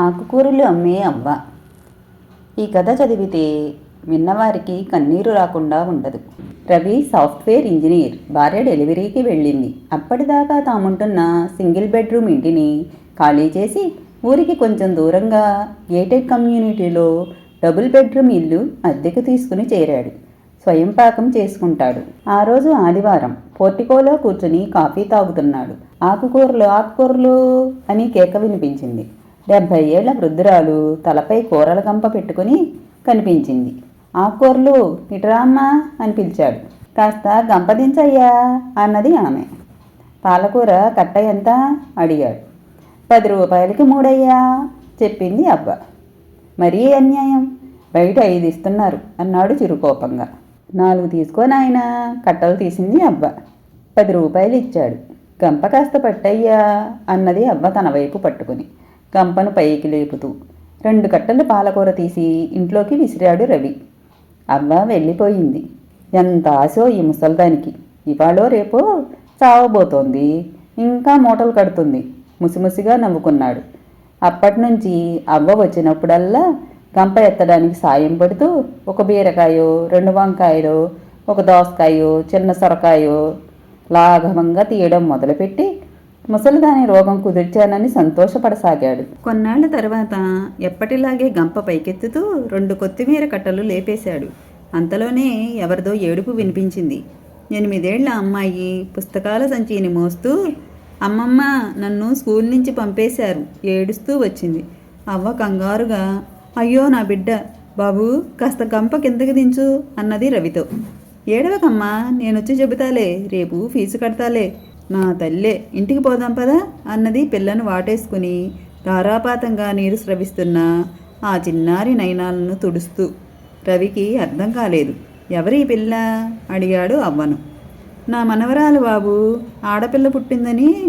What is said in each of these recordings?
ఆకుకూరలు అమ్మే అవ్వ. ఈ కథ చదివితే విన్నవారికి కన్నీరు రాకుండా ఉండదు. Ravi software engineer. భార్య డెలివరీకి వెళ్ళింది. అప్పటిదాకా తాముంటున్న సింగిల్ బెడ్రూమ్ ఇంటిని ఖాళీ చేసి ఊరికి కొంచెం దూరంగా గేటెడ్ కమ్యూనిటీలో డబుల్ బెడ్రూమ్ ఇల్లు అద్దెకు తీసుకుని చేరాడు. స్వయం పాకం చేసుకుంటాడు. ఆ రోజు ఆదివారం పోర్టికోలో కూర్చుని కాఫీ తాగుతున్నాడు. ఆకుకూరలు ఆకుకూరలు అని కేక వినిపించింది. డెబ్భై ఏళ్ళ వృద్ధురాలు తలపై కూరల గంప పెట్టుకుని కనిపించింది. ఆకుకూరలు ఇటురామ్మా అని పిలిచాడు. కాస్త గంపదించయ్యా అన్నది ఆమె. పాలకూర కట్ట ఎంత అడిగాడు. పది రూపాయలకి మూడయ్యా చెప్పింది అబ్బ మరీ అన్యాయం? బయట ఐదు ఇస్తున్నారు అన్నాడు చిరుకోపంగా. నాలుగు తీసుకో నాయనా కట్టలు తీసింది అబ్బ పది రూపాయలు ఇచ్చాడు. గంప కాస్త పట్టయ్యా అన్నది అవ్వ తన వైపు పట్టుకుని. గంపను పైకి లేపుతూ. రెండు కట్టలు పాలకూర తీసి ఇంట్లోకి విసిరాడు రవి. అవ్వ వెళ్ళిపోయింది. ఎంత ఆశో ఈ ముసల్దానికి. ఇవాళో రేపో చావబోతోంది. ఇంకా మూటలు కడుతుంది. ముసిముసిగా నవ్వుకున్నాడు. అప్పటినుంచి అవ్వ వచ్చినప్పుడల్లా గంప ఎత్తడానికి సాయం పడుతూ ఒక బీరకాయో రెండు వంకాయలో ఒక దోసకాయో చిన్న సొరకాయో లాఘవంగా తీయడం మొదలుపెట్టి ముసలిదాని రోగం కుదిర్చానని సంతోషపడసాగాడు. కొన్నాళ్ళ తర్వాత ఎప్పటిలాగే గంప పైకెత్తుతూ రెండు కొత్తిమీర కట్టలు లేపేశాడు. అంతలోనే ఎవరిదో ఏడుపు వినిపించింది. ఎనిమిదేళ్ళ అమ్మాయి పుస్తకాల సంచిని మోస్తూ అమ్మమ్మ నన్ను స్కూల్ నుంచి పంపేశారు ఏడుస్తూ వచ్చింది. అవ్వ కంగారుగా అయ్యో నా బిడ్డ బాబు కాస్త గంప కిందకి దించు అన్నది రవితో. ఏడవకమ్మా నేనొచ్చి చెబుతాలే రేపు ఫీజు కడతాలే నా తల్లే ఇంటికి పోదాం పదా అన్నది పిల్లను వాటేసుకుని ధారాపాతంగా నీరు స్రవిస్తున్న ఆ చిన్నారి నయనాలను తుడుస్తూ. రవికి అర్థం కాలేదు. ఎవరి పిల్ల? అడిగాడు అవ్వను. నా మనవరాలు బాబు ఆడపిల్ల పుట్టిందని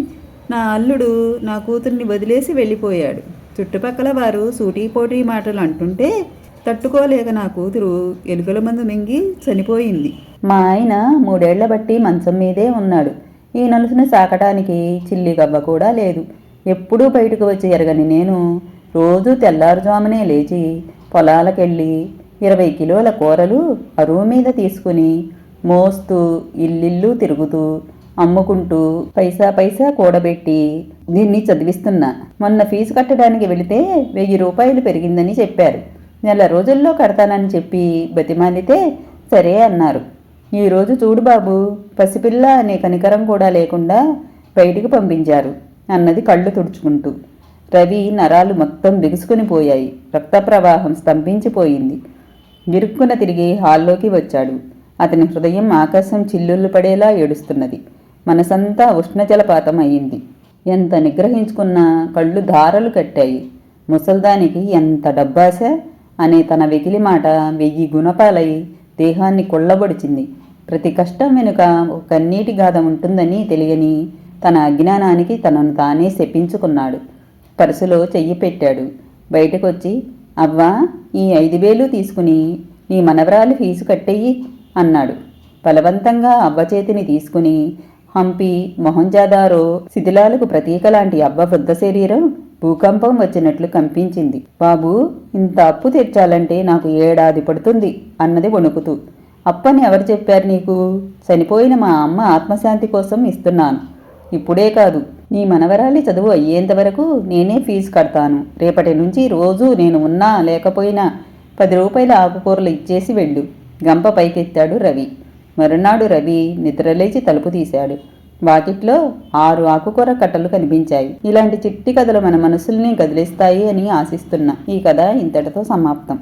నా అల్లుడు నా కూతుర్ని వదిలేసి వెళ్ళిపోయాడు. చుట్టుపక్కల వారు సూటీపోటీ మాటలు అంటుంటే తట్టుకోలేక నా కూతురు ఎలుకల మందు మింగి చనిపోయింది. మా ఆయన మూడేళ్ళ బట్టి మంచం మీదే ఉన్నాడు. ఈ నలుసును సాకటానికి చిల్లి గవ్వ కూడా లేదు. ఎప్పుడూ బయటకు వచ్చి ఎరగని నేను రోజు తెల్లారుజామునే లేచి పొలాలకెళ్ళి ఇరవై కిలోల కూరలు అరువు మీద తీసుకుని మోస్తూ ఇల్లిల్లు తిరుగుతూ అమ్ముకుంటూ పైసా పైసా కూడబెట్టి దీన్ని చదివిస్తున్నా. మొన్న ఫీజు కట్టడానికి వెళితే వెయ్యి రూపాయలు పెరిగిందని చెప్పారు. నెల రోజుల్లో కడతానని చెప్పి బతిమాలితే సరే అన్నారు. ఈరోజు చూడు బాబు పసిపిల్ల అనే కనికరం కూడా లేకుండా బయటికి పంపించారు అన్నది కళ్ళు తుడుచుకుంటూ. రవి నరాలు మొత్తం బిగుసుకుని పోయాయి. రక్త ప్రవాహం స్తంభించిపోయింది. గిరుక్కున తిరిగి హాల్లోకి వచ్చాడు. అతని హృదయం ఆకాశం చిల్లుళ్ళు పడేలా ఏడుస్తున్నది. మనసంతా ఉష్ణజలపాతం అయింది. ఎంత నిగ్రహించుకున్నా కళ్ళు ధారలు కట్టాయి. ముసల్దానికి ఎంత డబ్బాస అనే తన వెకిలి మాట వెయ్యి గుణపాలై దేహాన్ని కొల్లబొడిచింది. ప్రతి కష్టం వెనుక ఒక కన్నీటి గాథ ఉంటుందని తెలియని తన అజ్ఞానానికి తనను తానే శపించుకున్నాడు. పర్సులో చెయ్యి పెట్టాడు. బయటకొచ్చి అవ్వా ఈ ఐదు వేలు తీసుకుని నీ మనవరాలు ఫీజు కట్టేయి అన్నాడు. బలవంతంగా అవ్వ చేతిని తీసుకుని హంపి మొహంజాదారో శిథిలాలకు ప్రతీక లాంటి అవ్వ వృద్ధ శరీరం భూకంపం వచ్చినట్లు కంపించింది. బాబు ఇంత అప్పు తెచ్చాలంటే నాకు ఏడాది పడుతుంది అన్నది వణుకుతూ. అప్పని ఎవరు చెప్పారు నీకు? చనిపోయిన మా అమ్మ ఆత్మశాంతి కోసం ఇస్తున్నాను. ఇప్పుడే కాదు నీ మనవరాలి చదువు అయ్యేంత వరకు నేనే ఫీజు కడతాను. రేపటి నుంచి రోజు నేను ఉన్నా లేకపోయినా పది రూపాయల ఆకుకూరలు ఇచ్చేసి వెళ్ళు. గంప పైకెత్తాడు రవి. మరునాడు రవి నిద్రలేచి తలుపు తీశాడు. వాకిట్లో ఆరు ఆకుకూర కట్టలు కనిపించాయి. ఇలాంటి చిట్టి కథలు మన మనసుల్ని కదిలిస్తాయి అని ఆశిస్తున్నా ఈ కథ ఇంతటితో సమాప్తం.